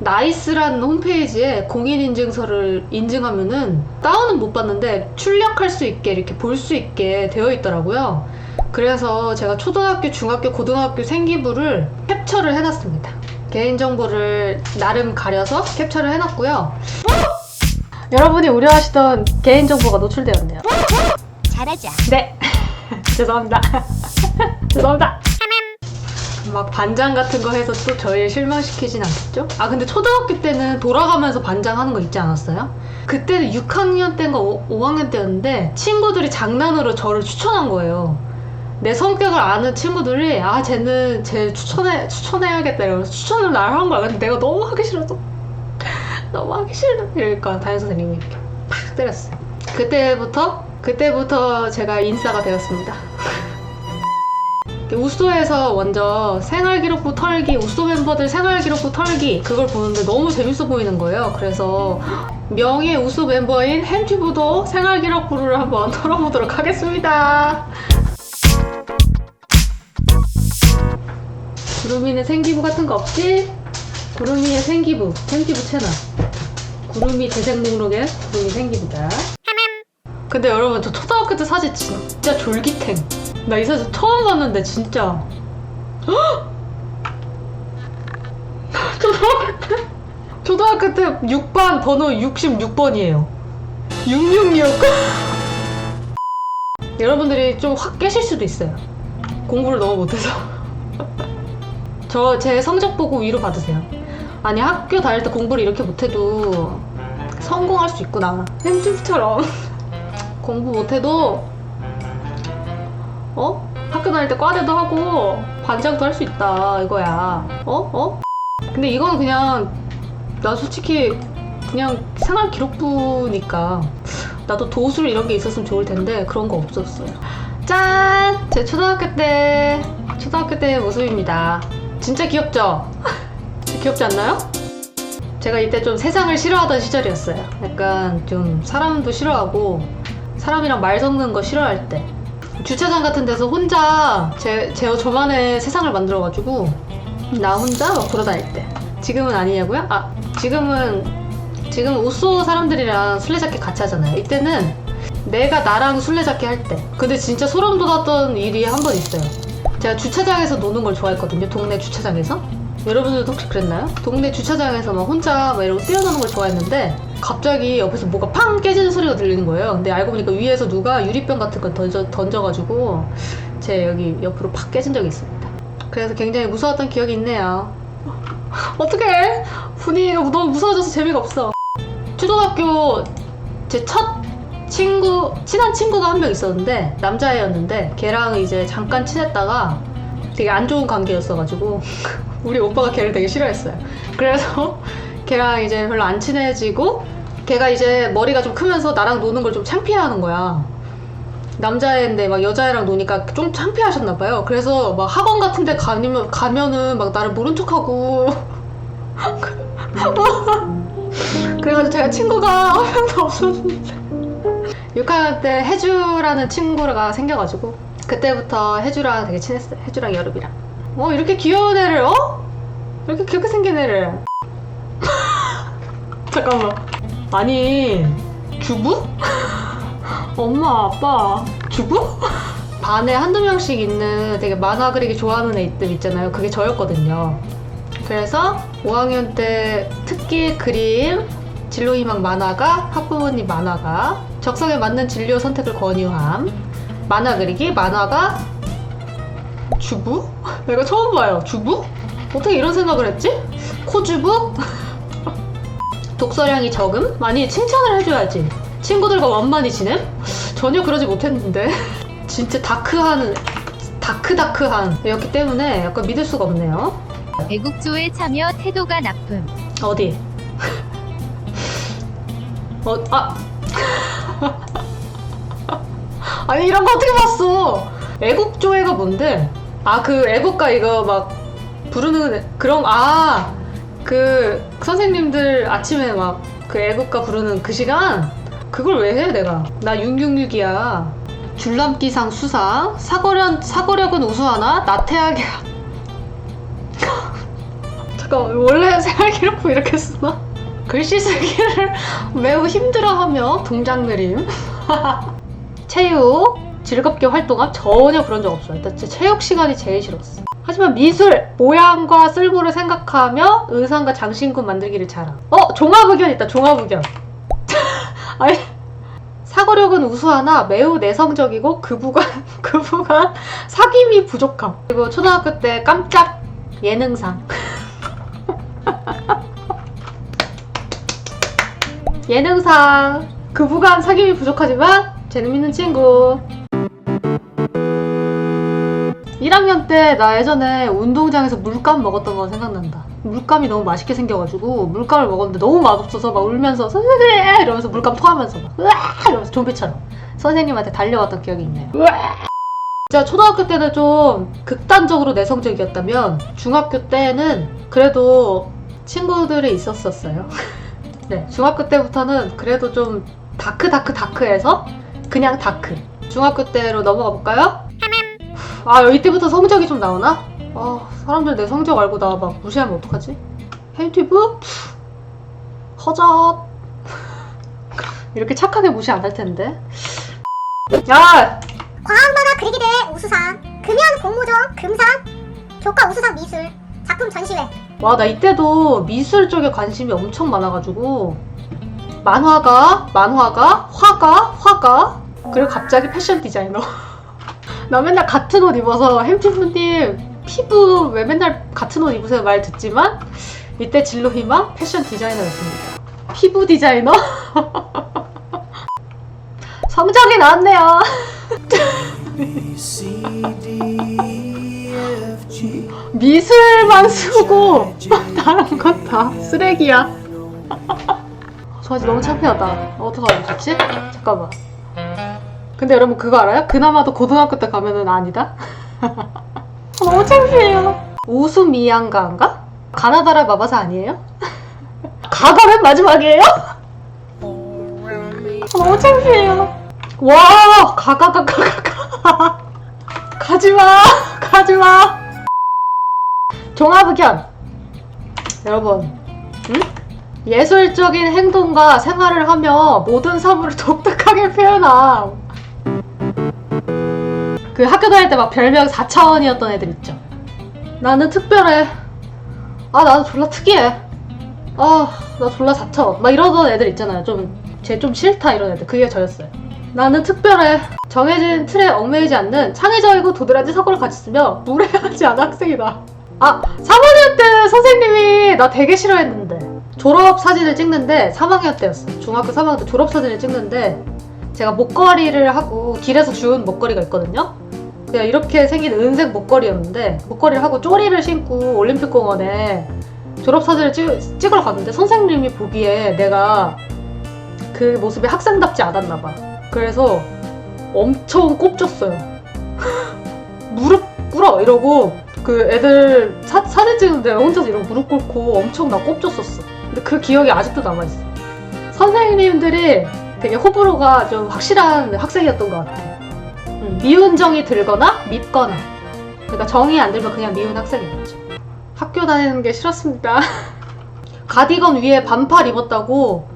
나이스라는 홈페이지에 공인인증서를 인증하면은 다운은 못 받는데 출력할 수 있게 이렇게 볼 수 있게 되어 있더라고요. 그래서 제가 초등학교, 중학교, 고등학교 생기부를 캡처를 해놨습니다. 개인정보를 나름 가려서 캡처를 해놨고요. 여러분이 우려하시던 개인정보가 노출되었네요. 잘하자. 네. 죄송합니다. 죄송합니다. 막 반장 같은 거 해서 또 저희를 실망시키진 않겠죠? 아 근데 초등학교 때는 돌아가면서 반장 하는 거 있지 않았어요? 그때는 6학년 때인가 5, 5학년 때였는데 친구들이 장난으로 저를 추천한 거예요. 내 성격을 아는 친구들이 아 쟤는 쟤 추천해 추천해야겠다 이러면서 추천을 날한 거야. 근데 내가 너무 하기 싫어서 너무 하기 싫어 이러니까 담임 선생님이 팍 때렸어요. 그때부터 그때부터 제가 인싸가 되었습니다. 우소에서 먼저 생활기록부 털기, 우소 멤버들 생활기록부 털기 그걸 보는데 너무 재밌어 보이는 거예요. 그래서 명예 우소 멤버인 햄튜브도 생활기록부를 한번 털어보도록 하겠습니다. 구름이는 생기부 같은 거 없지? 구름이의 생기부, 햄튜브 채널. 구름이 재생 목록에 구름이 생기부다. 근데 여러분 저 초등학교 때 사진 진짜 졸기탱. 나 이 사진 처음 봤는데 진짜. 헉! 초등학교 때 초등학교 때 6반 번호 66번이에요. 666. 여러분들이 좀 확 깨실 수도 있어요. 공부를 너무 못해서. 저 제 성적 보고 위로 받으세요. 아니 학교 다닐 때 공부를 이렇게 못해도 성공할 수 있구나. 햄집처럼. 공부 못해도 어? 학교 다닐 때 과대도 하고 반장도 할 수 있다 이거야 어? 어? 근데 이건 그냥 나 솔직히 그냥 생활 기록부니까 나도 도술 이런 게 있었으면 좋을 텐데 그런 거 없었어요 짠! 제 초등학교 때 초등학교 때 모습입니다 진짜 귀엽죠? 귀엽지 않나요? 제가 이때 좀 세상을 싫어하던 시절이었어요 약간 좀 사람도 싫어하고 사람이랑 말 섞는 거 싫어할 때 주차장 같은 데서 혼자 제, 제 저만의 세상을 만들어가지고 나 혼자 막 돌아다닐 때. 지금은 아니냐고요? 아 지금은 지금 우소 사람들이랑 술래잡기 같이 하잖아요. 이때는 내가 나랑 술래잡기 할 때. 근데 진짜 소름 돋았던 일이 한 번 있어요. 제가 주차장에서 노는 걸 좋아했거든요 동네 주차장에서. 여러분들도 혹시 그랬나요? 동네 주차장에서 막 혼자 막 이러고 뛰어노는 걸 좋아했는데 갑자기 옆에서 뭐가 팡 깨지는 소리가 들리는 거예요. 근데 알고 보니까 위에서 누가 유리병 같은 걸 던져, 던져가지고 제 여기 옆으로 팍 깨진 적이 있습니다. 그래서 굉장히 무서웠던 기억이 있네요. 어떡해! 분위기가 너무 무서워져서 재미가 없어. 초등학교 제 첫 친구, 친한 친구가 한 명 있었는데, 남자애였는데, 걔랑 이제 잠깐 친했다가 되게 안 좋은 관계였어가지고, 우리 오빠가 걔를 되게 싫어했어요. 그래서 걔랑 이제 별로 안 친해지고 걔가 이제 머리가 좀 크면서 나랑 노는 걸 좀 창피해하는 거야. 남자애인데 막 여자애랑 노니까 좀 창피하셨나 봐요. 그래서 막 학원 같은 데 가면, 가면은 막 나를 모른 척하고 그래가지고 제가 친구가 한 명도 없었는데 6학년 때 혜주라는 친구가 생겨가지고 그때부터 혜주랑 되게 친했어요. 혜주랑 여름이랑. 어 이렇게 귀여운 애를 어? 이렇게 귀엽게 생긴 애를 잠깐만 아니 주부? 엄마 아빠 주부? 반에 한두 명씩 있는 되게 만화 그리기 좋아하는 애들 있잖아요 그게 저였거든요 그래서 5학년 때 특기 그림 진로희망 만화가 학부모님 만화가 적성에 맞는 진료 선택을 권유함 만화 그리기 만화가 주부? 내가 처음 봐요. 주부? 어떻게 이런 생각을 했지? 코주부? 독서량이 적음? 많이 칭찬을 해줘야지. 친구들과 완만히 지냄? 전혀 그러지 못했는데. 진짜 다크한, 다크다크한 이었기 때문에 약간 믿을 수가 없네요. 애국조에 참여 태도가 나쁨. 어디? 어, 아. 아니, 이런 거 어떻게 봤어? 애국조회가 뭔데? 아, 그 애국가 이거 막 부르는 그런, 아, 그 선생님들 아침에 막 그 애국가 부르는 그 시간? 그걸 왜 해, 내가? 나 666이야. 줄넘기상 수상, 사고력, 사고력은 우수하나, 나태하게 잠깐 원래 생활 기록부 이렇게 쓰나? 글씨 쓰기를 매우 힘들어하며 동작 느림. 체육 즐겁게 활동함 전혀 그런 적 없어요. 일단 제 체육 시간이 제일 싫었어. 하지만 미술 모양과 쓸모를 생각하며 의상과 장신구 만들기를 잘함. 어 종합 의견 있다. 종합 의견. 아니 사고력은 우수하나 매우 내성적이고 그 부간 그 부간 사귐이 부족함. 그리고 초등학교 때 깜짝 예능상. 예능상 그 부간 사귐이 부족하지만 재능 있는 친구 1학년 때 나 예전에 운동장에서 물감 먹었던 거 생각난다. 물감이 너무 맛있게 생겨가지고 물감을 먹었는데 너무 맛없어서 막 울면서 선생님! 이러면서 물감 토하면서 막 으아! 이러면서 좀비처럼 선생님한테 달려왔던 기억이 있네요. 진짜 초등학교 때는 좀 극단적으로 내성적이었다면 중학교 때는 그래도 친구들이 있었었어요. 네, 중학교 때부터는 그래도 좀 다크 다크 다크해서 그냥 다크. 중학교 때로 넘어가 볼까요? 아, 이때부터 성적이 좀 나오나? 아, 사람들 내 성적 알고 나 막 무시하면 어떡하지? 햄튜브? 허접. 이렇게 착하게 무시 안 할 텐데. 야! 과학만화 그리기대 우수상, 금연 공모전 금상, 교과 우수상 미술, 작품 전시회. 와, 나 이때도 미술 쪽에 관심이 엄청 많아가지고 만화가, 만화가, 화가, 화가, 그리고 갑자기 패션 디자이너. 나 맨날 같은 옷 입어서 햄티프님 피부 왜 맨날 같은 옷 입으세요 말 듣지만 이때 진로 희망 패션 디자이너였습니다. 피부 디자이너? 성적이 나왔네요. 미술만 쓰고 다른 건 다 쓰레기야. 저 아직 너무 창피하다. 어떡하면 좋지? 잠깐만. 근데 여러분 그거 알아요? 그나마도 고등학교 때 가면은 아니다? 너무 창피해요. 우수미양가인가? 가나다라 마바사 아니에요? 가가 맨 마지막이에요? 너무 창피해요. 와, 가가가가가가. 가지마, 가지마. 종합의견 여러분 응? 예술적인 행동과 생활을 하며 모든 사물을 독특하게 표현함 그 학교 다닐 때 막 별명 4차원이었던 애들 있죠. 나는 특별해. 아 나는 졸라 특이해. 아 나 졸라 4차원 막 이러던 애들 있잖아요. 좀 쟤 좀 싫다 이런 애들. 그게 저였어요. 나는 특별해. 정해진 틀에 얽매이지 않는 창의적이고 도드라지 같이 쓰며 무례하지 않은 학생이다. 아, 3학년 때 선생님이 나 되게 싫어했는데. 졸업 사진을 찍는데 3학년 때였어. 중학교 3학년 때 졸업 사진을 찍는데 제가 목걸이를 하고 길에서 주운 목걸이가 있거든요. 그냥 이렇게 생긴 은색 목걸이였는데 목걸이를 하고 쪼리를 신고 올림픽공원에 졸업 사진을 찍, 찍으러 갔는데 선생님이 보기에 내가 그 모습이 학생답지 않았나 봐. 그래서 엄청 꼽줬어요. 무릎 꿇어 이러고 그 애들 사, 사진 찍는데 혼자서 이러고 무릎 꿇고 엄청 나 꼽줬었어. 근데 그 기억이 아직도 남아있어. 선생님들이 되게 호불호가 좀 확실한 학생이었던 것 같아. 음, 미운 정이 들거나 밉거나. 그러니까 정이 안 들면 그냥 미운 학생인 거죠. 학교 다니는 게 싫었습니다. 가디건 위에 반팔 입었다고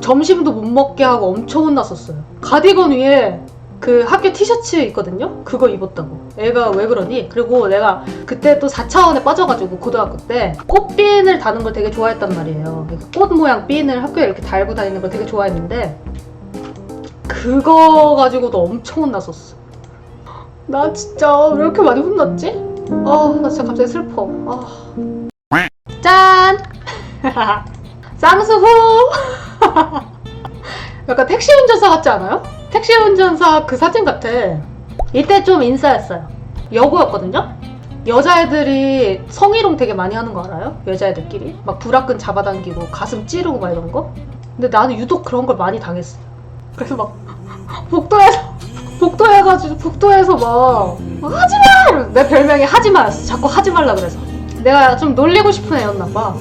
점심도 못 먹게 하고 엄청 혼났었어요. 가디건 위에 그 학교 티셔츠 있거든요? 그거 입었다고. 애가 왜 그러니? 그리고 내가 그때 또 4차원에 빠져가지고 고등학교 때 꽃핀을 다는 걸 되게 좋아했단 말이에요. 그러니까 꽃 모양 핀을 학교에 이렇게 달고 다니는 걸 되게 좋아했는데 그거 가지고도 엄청 혼났었어. 나 진짜 왜 이렇게 많이 혼났지? 아, 나 진짜 갑자기 슬퍼. 아. 짠! 쌍수후! 약간 택시 운전사 같지 않아요? 택시 운전사 그 사진 같아. 이때 좀 인싸였어요. 여고였거든요? 여자애들이 성희롱 되게 많이 하는 거 알아요? 여자애들끼리? 막 불화끈 잡아당기고 가슴 찌르고 막 이런 거? 근데 나는 유독 그런 걸 많이 당했어. 그래서 막 복도에서 복도 해가지고 복도에서 막, 막 하지마! 내 별명이 하지마였어. 자꾸 하지 말라 그래서. 내가 좀 놀리고 싶은 애였나 봐.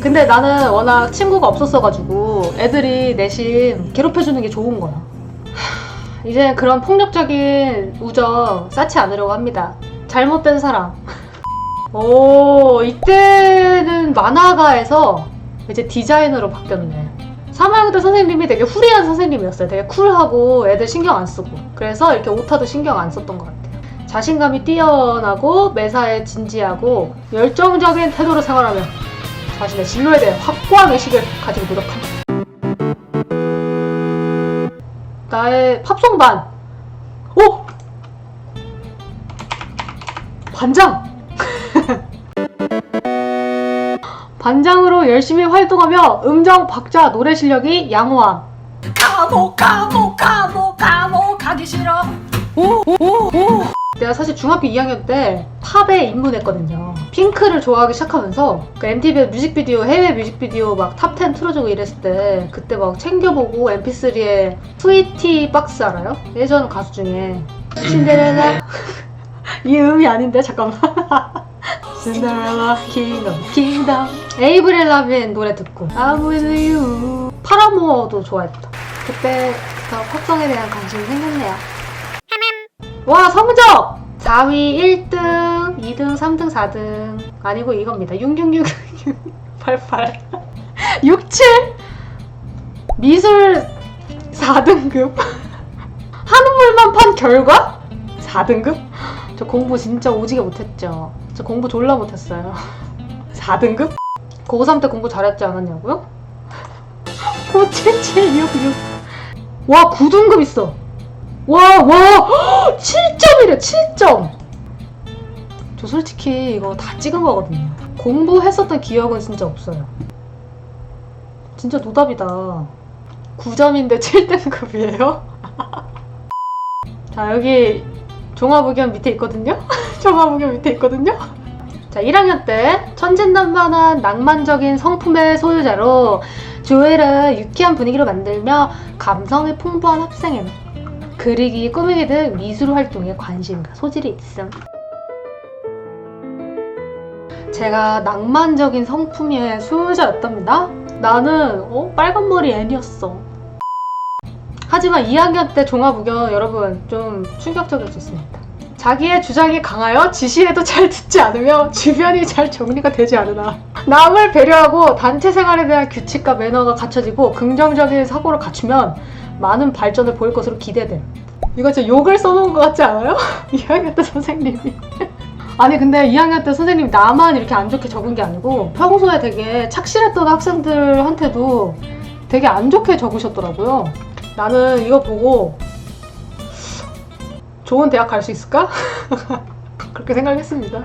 근데 나는 워낙 친구가 없었어가지고 애들이 내심 괴롭혀주는 게 좋은 거야. 하, 이제 그런 폭력적인 우정 쌓지 않으려고 합니다. 잘못된 사람. 오, 이때는 만화가에서 이제 디자이너로 바뀌었네. 3학년 때 선생님이 되게 후리한 선생님이었어요. 되게 쿨하고 애들 신경 안 쓰고. 그래서 이렇게 오타도 신경 안 썼던 것 같아요. 자신감이 뛰어나고 매사에 진지하고 열정적인 태도로 생활하며 자신의 진로에 대해 확고한 의식을 가지고 노력한다. 나의 팝송반. 오! 반장! 반장으로 열심히 활동하며 음정 박자 노래 실력이 양호함. 감옥 감옥 감옥 감옥 가기 싫어 내가 사실 중학교 2학년 때 팝에 입문했거든요. 핑크를 좋아하기 시작하면서 그 MTV 뮤직비디오 해외 뮤직비디오 막 탑 10 틀어주고 이랬을 때 그때 막 챙겨보고 MP3에 스위티 박스 알아요? 예전 가수 중에 신데렐라 이 음이 아닌데 잠깐만 킹덤 킹덤 에이브릴 라빈 노래 듣고 I'm with you 파라모어도 좋아했다. 그때부터 팝송에 대한 관심이 생겼네요. 와 성적! 4위 1등, 2등, 3등, 4등 아니고 이겁니다. 666, 88, 67 미술 4등급 한우물만 판 결과 4등급? 저 공부 진짜 오지게 못했죠. 저 공부 졸라 못했어요. 4등급? 고3 때 공부 잘했지 않았냐고요? 97766 와 9등급 있어. 와, 와, 7점이래, 7점! 저 솔직히 이거 다 찍은 거거든요. 공부했었던 기억은 진짜 없어요. 진짜 노답이다. 9점인데 7등급이에요? 자, 여기 종합의견 밑에 있거든요? 종합의견 밑에 있거든요? 자, 1학년 때 천진난만한 낭만적인 성품의 소유자로 조회를 유쾌한 분위기로 만들며 감성이 풍부한 학생에는 그리기, 꾸미기 등 미술 활동에 관심과 소질이 있음. 제가 낭만적인 성품의 소유자였답니다. 나는 어? 빨간 머리 애니였어. 하지만 2학년 때 종합우견 여러분 좀 충격적이었습니다. 자기의 주장이 강하여 지시에도 잘 듣지 않으며 주변이 잘 정리가 되지 않으나 남을 배려하고 단체 생활에 대한 규칙과 매너가 갖춰지고 긍정적인 사고를 갖추면 많은 발전을 보일 것으로 기대돼. 이거 진짜 욕을 써놓은 것 같지 않아요? 2학년 때 선생님이. 아니 근데 2학년 때 선생님이 나만 이렇게 안 좋게 적은 게 아니고 평소에 되게 착실했던 학생들한테도 되게 안 좋게 적으셨더라고요. 나는 이거 보고 좋은 대학 갈 수 있을까? 그렇게 생각했습니다.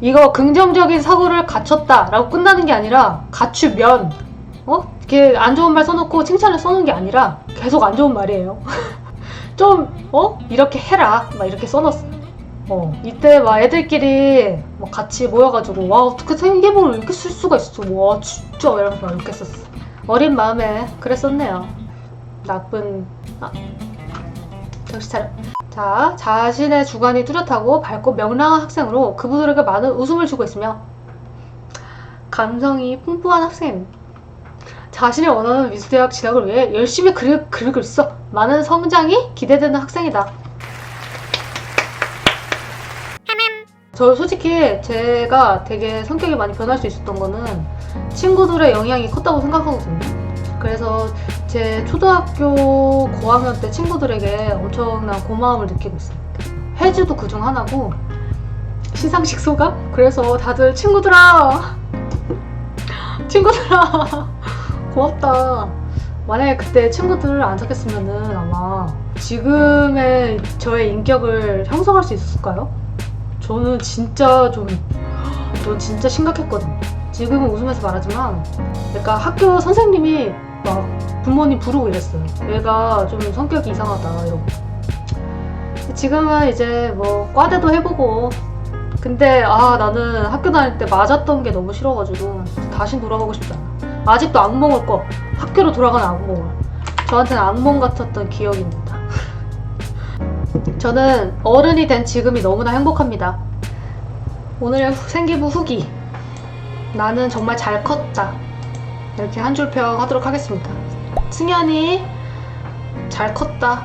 이거 긍정적인 사고를 갖췄다라고 끝나는 게 아니라 갖추면 어? 이렇게 안 좋은 말 써놓고 칭찬을 써놓은 게 아니라 계속 안 좋은 말이에요. 좀 어? 이렇게 해라 막 이렇게 써놨어. 어 이때 막 애들끼리 막 같이 모여가지고 와 어떻게 생기부를 이렇게 쓸 수가 있어 와 진짜 이러면서 막 이렇게 썼어. 어린 마음에 그랬었네요. 나쁜 아 정신 차려. 자 자신의 주관이 뚜렷하고 밝고 명랑한 학생으로 그분들에게 많은 웃음을 주고 있으며 감성이 풍부한 학생. 자신이 원하는 미술대학 진학을 위해 열심히 글, 글을 써 많은 성장이 기대되는 학생이다. 저 솔직히 제가 되게 성격이 많이 변할 수 있었던 거는 친구들의 영향이 컸다고 생각하거든요. 그래서 제 초등학교 고학년 때 친구들에게 엄청난 고마움을 느끼고 있습니다. 혜주도 그중 하나고 시상식 소감? 그래서 다들 친구들아 친구들아 고맙다. 만약에 그때 친구들 안 사귀었으면은 아마 지금의 저의 인격을 형성할 수 있었을까요? 저는 진짜 좀, 저 진짜 심각했거든요. 지금은 웃으면서 말하지만, 그러니까 학교 선생님이 막 부모님 부르고 이랬어요. 얘가 좀 성격이 이상하다, 이러고. 지금은 이제 뭐 과대도 해보고, 근데 아 나는 학교 다닐 때 맞았던 게 너무 싫어가지고 다시 돌아가고 않아. 아직도 악몽을 꿔. 학교로 돌아가는 악몽을. 저한테는 악몽 같았던 기억입니다. 저는 어른이 된 지금이 너무나 행복합니다. 오늘의 후- 생기부 후기. 나는 정말 잘 컸다. 이렇게 한 줄 평 하도록 하겠습니다. 승현이 잘 컸다.